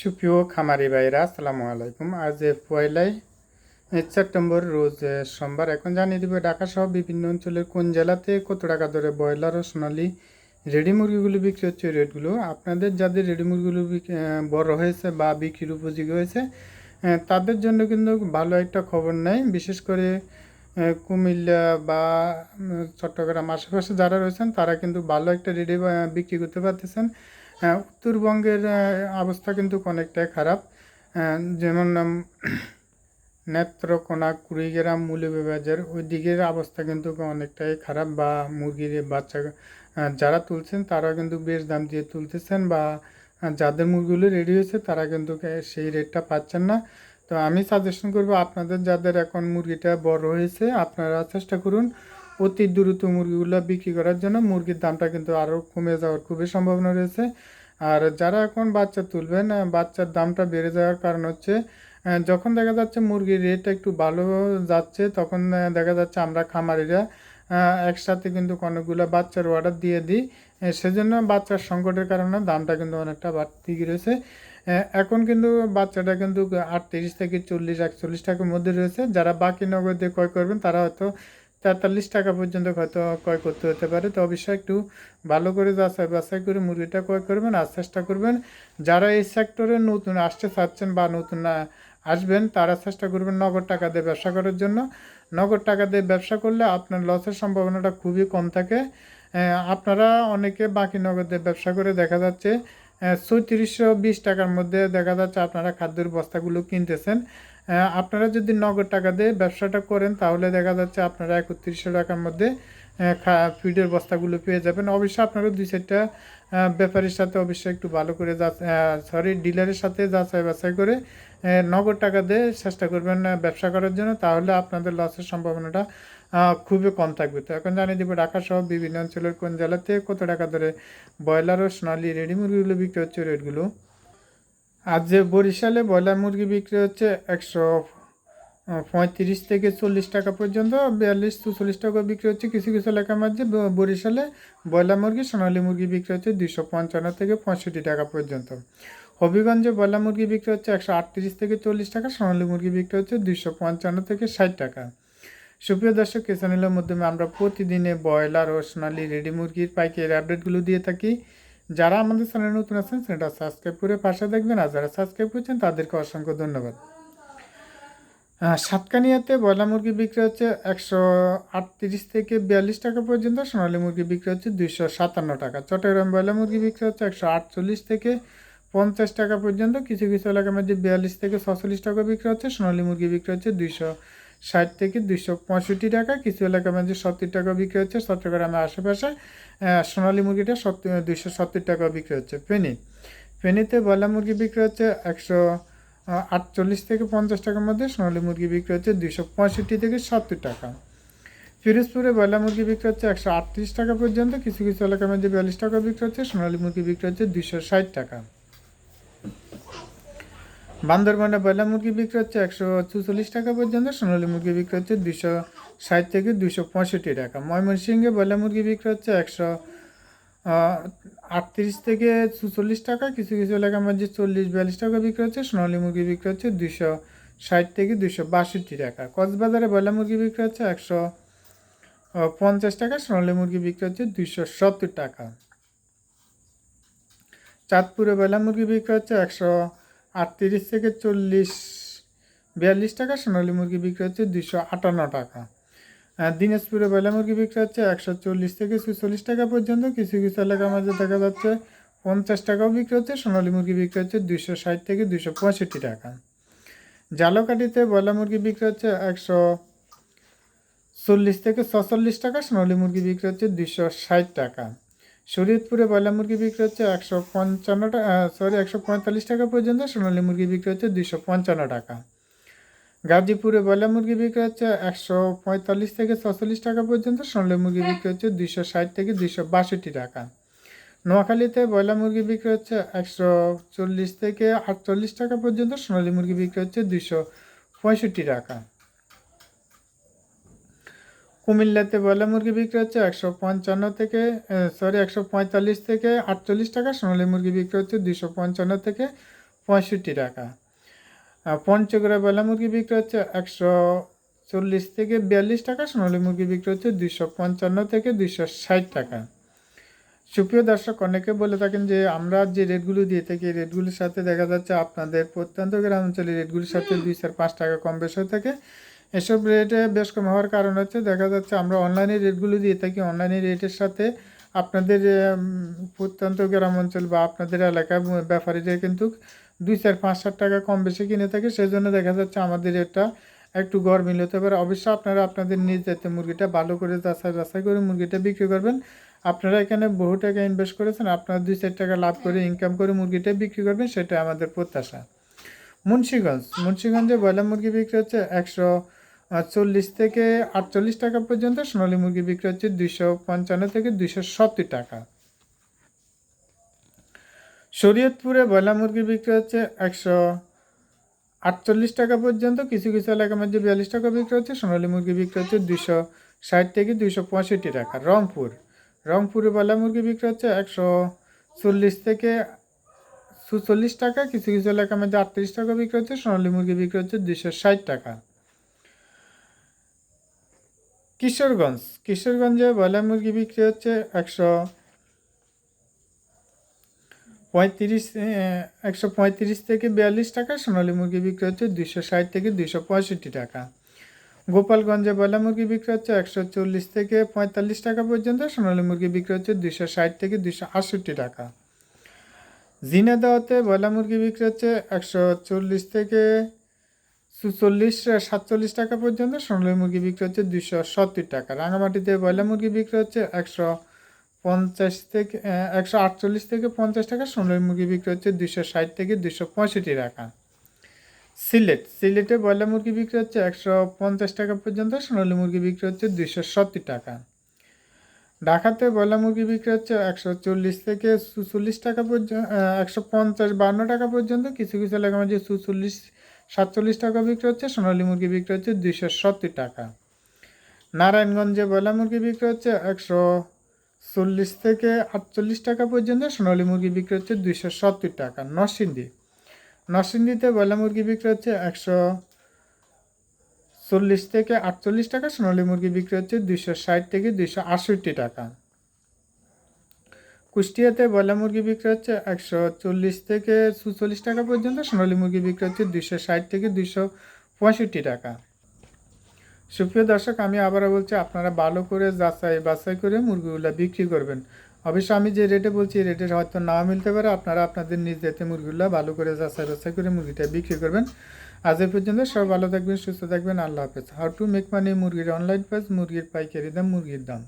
সুপ্রিয় খামারি ভাইরা আসসালামু আলাইকুম। আজ পয়লাই সেপ্টেম্বর, রোজ সোমবার। এখন জানিয়ে দিব ঢাকা সহ বিভিন্ন অঞ্চলের কোন জেলাতে কত টাকা ধরে ব্রয়লার ও সোনালি রেডি মুরগিগুলো বিক্রি হচ্ছে রেটগুলো আপনাদের যাদের রেডি মুরগিগুলো বড় হয়েছে বা বিক্রির উপযোগী হয়েছে তাদের জন্য কিন্তু ভালো একটা খবর নেই। বিশেষ করে কুমিল্লা বা চট্টগ্রাম আশেপাশে যারা রয়েছেন, তারা কিন্তু ভালো একটা রেডি বিক্রি করতে পারতেছেন। উত্তরবঙ্গের অবস্থা কিন্তু অনেকটাই খারাপ। যেমন নেত্রকোনা, কুড়িগ্রাম মৌলভীবাজার ওই দিকের অবস্থা কিন্তু অনেকটাই খারাপ বা মুরগির বাচ্চা যারা তুলছেন তারা কিন্তু বেশ দাম দিয়ে তুলতেছেন বা যাদের মুরগিগুলো রেডি হয়েছে তারা কিন্তু সেই রেটটা পাচ্ছেন না। তো আমি সাজেশন করব আপনাদের যাদের এখন মুরগিটা বড় হয়েছে আপনারা চেষ্টা করুন অতি দ্রুত মুরগিগুলো বিক্রি করার জন্য মুরগির দামটা কিন্তু আরও কমে যাওয়ার খুবই সম্ভাবনা রয়েছে। আর যারা এখন বাচ্চা তুলবেন বাচ্চার দামটা বেড়ে যাওয়ার কারণ হচ্ছে যখন দেখা যাচ্ছে মুরগির রেটটা একটু ভালো যাচ্ছে, তখন দেখা যাচ্ছে আমরা খামারিরা একসাথে কিন্তু অনেকগুলো বাচ্চার অর্ডার দিয়ে দিই। সেজন্য বাচ্চার সংকটের কারণে দামটা কিন্তু অনেকটা বাড়তি রয়েছে। এখন কিন্তু বাচ্চাটা কিন্তু আটত্রিশ থেকে চল্লিশ, একচল্লিশ টাকার মধ্যে রয়েছে। যারা বাকি নগদে ক্রয় করবেন, তারা হয়তো তেতাল্লিশ টাকা পর্যন্ত হয়তো ক্রয় করতে হতে পারে। তো অবশ্যই একটু ভালো করে যাচাই বাছাই করে মুরগিটা ক্রয় করবেন, আর চেষ্টা করবেন যারা এই সেক্টরে নতুন আসতে চাচ্ছেন বা নতুন আসবেন, তারা চেষ্টা করবেন নগদ টাকা দিয়ে ব্যবসা করার জন্য। নগদ টাকা দিয়ে ব্যবসা করলে আপনার লসের সম্ভাবনাটা খুবই কম থাকে। আপনারা অনেকে বাকি নগদ দিয়ে ব্যবসা করে দেখা যাচ্ছে চৌত্রিশশো বিশ টাকার মধ্যে দেখা যাচ্ছে আপনারা খাদ্যের বস্তাগুলো কিনতেছেন। আপনারা যদি নগদ টাকা দিয়ে ব্যবসাটা করেন, তাহলে দেখা যাচ্ছে আপনারা একত্রিশশো টাকার মধ্যে ফিডের বস্তাগুলো পেয়ে যাবেন। অবশ্যই আপনারা দুই চারটা ব্যাপারীর সাথে অবশ্যই একটু ভালো করে যা সরি ডিলারের সাথে যাচাই বাছাই করে নগদ টাকা দিয়ে চেষ্টা করবেন ব্যবসা করার জন্য। তাহলে আপনাদের লসের সম্ভাবনাটা খুবই কম থাকবে। তো এখন জানিয়ে দেবো, ঢাকা সহ বিভিন্ন অঞ্চলের কোন জেলাতে কত টাকা ধরে ব্রয়লার ও সোনালি রেডি মুরগিগুলো বিক্রি হচ্ছে রেটগুলো? আর যে বরিশালে ব্রয়লার মুরগি বিক্রি হচ্ছে একশো পঁয়ত্রিশ থেকে চল্লিশ টাকা পর্যন্ত বিয়াল্লিশ চুচল্লিশ টাকা বিক্রি হচ্ছে কিছু কিছু এলাকার মধ্যে। বরিশালে ব্রয়লার মুরগি, সোনালী মুরগি বিক্রি হচ্ছে দুশো পঞ্চান্ন থেকে পঁয়ষট্টি টাকা পর্যন্ত। হবিগঞ্জে ব্রয়লার মুরগি বিক্রি হচ্ছে একশো আটত্রিশ থেকে চল্লিশ টাকা, সোনালী মুরগি বিক্রি হচ্ছে দুশো পঞ্চান্ন থেকে ষাট টাকা। সুপ্রিয় দর্শক চ্যানেলের মাধ্যমে আমরা প্রতিদিনে ব্রয়লার ও সোনালি রেডি মুরগির পাইকারি আপডেটগুলো দিয়ে থাকি। যারা আমাদের চ্যানেলে নতুন আছেন সেটা সাবস্ক্রাইব করে পাশে দেখবেন, আর যারা সাবস্ক্রাইব করছেন, তাদেরকে অসংখ্য ধন্যবাদ। সাতকানিয়াতে ব্রয়লার মুরগি বিক্রি হচ্ছে একশো আটত্রিশ থেকে বিয়াল্লিশ টাকা পর্যন্ত, সোনালী মুরগি বিক্রি হচ্ছে দুইশো সাতান্ন টাকা। চট্টগ্রাম ব্রয়লার মুরগি বিক্রি হচ্ছে একশো আটচল্লিশ থেকে পঞ্চাশ টাকা পর্যন্ত, কিছু কিছু এলাকার মধ্যে বিয়াল্লিশ থেকে ছচল্লিশ টাকা বিক্রি হচ্ছে, সোনালী মুরগি বিক্রি হচ্ছে দুইশো ষাট থেকে দুইশো পঁয়ষট্টি টাকা। কিছু এলাকার মধ্যে সত্তর টাকা বিক্রি হচ্ছে। চট্টগ্রামের আশেপাশে সোনালী মুরগিটা সত্তর, দুইশো সত্তর টাকা বিক্রি হচ্ছে ফেনি। ফেনিতে ব্রয়লার মুরগি বিক্রি হচ্ছে একশো আটচল্লিশ থেকে পঞ্চাশ টাকার মধ্যে। সোনালী মুরগি বিক্রি হচ্ছে দুইশো পঁয়ষট্টি থেকে সত্তর টাকা। ফিরোজপুরে ব্রয়লার মুরগি বিক্রি হচ্ছে একশো আটত্রিশ টাকা পর্যন্ত। কিছু কিছু এলাকার মধ্যে বিয়াল্লিশ টাকা বিক্রি হচ্ছে। সোনালী মুরগি বিক্রি হচ্ছে দুইশো ষাট টাকা। বান্দরবানে ব্রয়লার মুরগি বিক্রি হচ্ছে একশো চুচল্লিশ টাকা পর্যন্ত, সোনালী মুরগি বিক্রি হচ্ছে দুশো ষাট থেকে দুশো পঁয়ষট্টি টাকা। ময়মনসিংহে ব্রয়লার মুরগি বিক্রি হচ্ছে একশো আটত্রিশ থেকে চুচল্লিশ টাকা, কিছু কিছু এলাকার মধ্যে চল্লিশ বিয়াল্লিশ টাকা বিক্রি হচ্ছে, সোনালী মুরগি বিক্রি হচ্ছে দুশো ষাট থেকে দুশো বাষট্টি টাকা। কক্সবাজারে ব্রয়লার মুরগি বিক্রি হচ্ছে একশো পঞ্চাশ টাকা, সোনালী মুরগি বিক্রি হচ্ছে দুশো সত্তর টাকা। চাঁদপুরে ব্রয়লার মুরগি বিক্রি হচ্ছে একশো আটত্রিশ থেকে চল্লিশ, বিয়াল্লিশ টাকা, সোনালী মুরগি বিক্রি হচ্ছে দুশো আটান্ন টাকা। দিনাজপুরে ব্রয়লার মুরগি বিক্রি হচ্ছে একশো চল্লিশ থেকে চুচল্লিশ টাকা পর্যন্ত। কিছু কিছু এলাকার মাঝে দেখা যাচ্ছে পঞ্চাশ টাকাও বিক্রি হচ্ছে, সোনালী মুরগি বিক্রি হচ্ছে দুশো ষাট থেকে দুশো পঁয়ষট্টি টাকা। জালকাঠিতে ব্রয়লার মুরগি বিক্রি হচ্ছে একশো চল্লিশ থেকে ছচল্লিশ টাকা, সোনালী মুরগি বিক্রি হচ্ছে দুশো ষাট টাকা। শরীয়তপুরে ব্রয়লার মুরগি বিক্রি হচ্ছে একশো পঞ্চান্ন টাকা সরি একশো পঁয়তাল্লিশ টাকা পর্যন্ত, সোনালী মুরগি বিক্রি হচ্ছে দুশো পঞ্চান্ন টাকা। গাজীপুরে ব্রয়লার মুরগি বিক্রি হচ্ছে একশো পঁয়তাল্লিশ থেকে ছচল্লিশ টাকা পর্যন্ত, সোনালী মুরগি বিক্রি হচ্ছে দুশো ষাট থেকে দুশো বাষট্টি টাকা। নোয়াখালীতে ব্রয়লার মুরগি বিক্রি হচ্ছে একশো চল্লিশ থেকে আটচল্লিশ টাকা পর্যন্ত, সোনালী মুরগি বিক্রি হচ্ছে দুশো পঁয়ষট্টি টাকা। কুমিল্লাতে ব্রয়লার মুরগি বিক্রি হচ্ছে একশো পঞ্চান্ন থেকে সরি একশো পঁয়তাল্লিশ থেকে আটচল্লিশ টাকা সোনালী মুরগি বিক্রি হচ্ছে দুশো পঞ্চান্ন থেকে পঁয়ষট্টি টাকা। পঞ্চগড়ে বয়লা মুরগি বিক্রি হচ্ছে একশো চল্লিশ থেকে বিয়াল্লিশ টাকা সোনালী মুরগি বিক্রি হচ্ছে দুশো পঞ্চান্ন থেকে দুশো ষাট টাকা। সুপ্রিয় দর্শক অনেকে বলে থাকেন যে আমরা যে রেটগুলো দিয়ে থাকি রেটগুলির সাথে দেখা যাচ্ছে আপনাদের প্রত্যন্ত গ্রাম অঞ্চলের রেটগুলির সাথে দুই চার পাঁচ টাকা কম বেশ হয়ে থাকে। এসব রেটে বেশ কম হওয়ার কারণ হচ্ছে দেখা যাচ্ছে আমরা অনলাইনে রেটগুলো দিয়ে থাকি। অনলাইনে রেটের সাথে আপনাদের প্রত্যন্ত গ্রাম অঞ্চল বা আপনাদের এলাকার ব্যাপারীরা কিন্তু দুই, চার, পাঁচ, সাত টাকা কম বেশি কিনে থাকে। সেই জন্য দেখা যাচ্ছে আমাদের এটা একটু গরমিল হতে পারে। অবশ্যই আপনারা আপনাদের নিজ দায়িত্বে মুরগিটা ভালো করে যাচাই বাছাই করে মুরগিটা বিক্রি করবেন। আপনারা এখানে বহু টাকা ইনভেস্ট করেছেন। আপনারা দুই, চার টাকা লাভ করে ইনকাম করে মুরগিটা বিক্রি করবেন সেটা আমাদের প্রত্যাশা। মুন্সিগঞ্জ, মুন্সিগঞ্জে ব্রয়লার মুরগি বিক্রি হচ্ছে একশো চল্লিশ থেকে আটচল্লিশ টাকা পর্যন্ত সোনালী মুরগি বিক্রি হচ্ছে দুইশো পঞ্চান্ন থেকে দুইশো সত্তর টাকা। শরীয়তপুরে ব্রয়লার মুরগি বিক্রি হচ্ছে একশো আটচল্লিশ টাকা পর্যন্ত, কিছু কিছু এলাকার মধ্যে বিয়াল্লিশ টাকা বিক্রি হচ্ছে, সোনালী মুরগি বিক্রি হচ্ছে দুশো ষাট থেকে দুইশো পঁয়ষট্টি টাকা। রংপুর, রংপুরে ব্রয়লার মুরগি বিক্রি হচ্ছে একশো চল্লিশ থেকে সুচল্লিশ টাকা, কিছু কিছু এলাকার মধ্যে আটত্রিশ টাকা বিক্রি হচ্ছে, সোনালী মুরগি বিক্রি হচ্ছে দুশো ষাট টাকা। কিশোরগঞ্জ। কিশোরগঞ্জে ব্রয়লার মুরগি বিক্রি হচ্ছে একশো পঁয়ত্রিশ একশো পঁয়ত্রিশ থেকে বিয়াল্লিশ টাকা। সোনালী মুরগি বিক্রি হচ্ছে দুশো ষাট থেকে দুশো পঁয়ষট্টি টাকা। গোপালগঞ্জে ব্রয়লার মুরগি বিক্রি হচ্ছে একশো চল্লিশ থেকে পঁয়তাল্লিশ টাকা পর্যন্ত। সোনালী মুরগি বিক্রি হচ্ছে দুশো ষাট থেকে দুশো আটষট্টি টাকা। জিনাদাওয়াতে ব্রয়লার মুরগি বিক্রি হচ্ছে একশো চল্লিশ থেকে চল্লিশ সাতচল্লিশ টাকা পর্যন্ত, সোনালী মুরগি বিক্রি হচ্ছে দুশো সত্তর টাকা। রাঙামাটিতে ব্রয়লার মুরগি বিক্রি হচ্ছে একশো পঞ্চাশ থেকে একশো আটচল্লিশ থেকে পঞ্চাশ টাকা, সোনালী মুরগি বিক্রি হচ্ছে দুশো ষাট থেকে দুশো পঁয়ষট্টি টাকা। সিলেট, সিলেটে ব্রয়লার মুরগি বিক্রি হচ্ছে একশো পঞ্চাশ টাকা পর্যন্ত, সোনালী মুরগি বিক্রি হচ্ছে দুশো সত্তর টাকা। ঢাকাতে ব্রয়লার মুরগি বিক্রি হচ্ছে একশো চল্লিশ থেকে সুচল্লিশ টাকা পর্যন্ত একশো পঞ্চাশ বান্ন টাকা পর্যন্ত, কিছু কিছু এলাকা মধ্যে সুচল্লিশ সাতচল্লিশ টাকা বিক্রি হচ্ছে, সোনালী মুরগি বিক্রি হচ্ছে দুইশো সত্তর টাকা। নারায়ণগঞ্জে ব্রয়লার মুরগি বিক্রি হচ্ছে একশো চল্লিশ থেকে আটচল্লিশ টাকা পর্যন্ত, সোনালী মুরগি বিক্রি হচ্ছে দুইশো সত্তর টাকা। নরসিংদী। নরসিংদীতে ব্রয়লার মুরগি বিক্রি হচ্ছে একশো চল্লিশ থেকে আটচল্লিশ টাকা, সোনালী মুরগি বিক্রি হচ্ছে দুইশো ষাট থেকে দুইশো আটষট্টি টাকা। কুষ্টিয়াতে ব্রয়লার মুরগি বিক্রি হচ্ছে একশো চল্লিশ থেকে সুচল্লিশ টাকা পর্যন্ত, সোনালী মুরগি বিক্রি হচ্ছে দুইশো ষাট থেকে দুইশো পঁয়ষট্টি টাকা। সুপ্রিয় দর্শক, আমি আবারও বলছি, আপনারা ভালো করে যাচাই বাছাই করে মুরগিগুলো বিক্রি করবেন। অবশ্য আমি যে রেটে বলছি রেটে হয়তো না মিলতে পারে, আপনারা আপনাদের নিজ দায়িত্বে মুরগিগুলো ভালো করে যাচাই বাছাই করে মুরগিটা বিক্রি করবেন। আজ এ পর্যন্ত সব ভালো থাকবেন, সুস্থ থাকবেন, আল্লাহ হাফেজ। হাউ টু মেক মানি মুরগির অনলাইন পেজ মুরগির পাইকারি দাম, মুরগির দাম।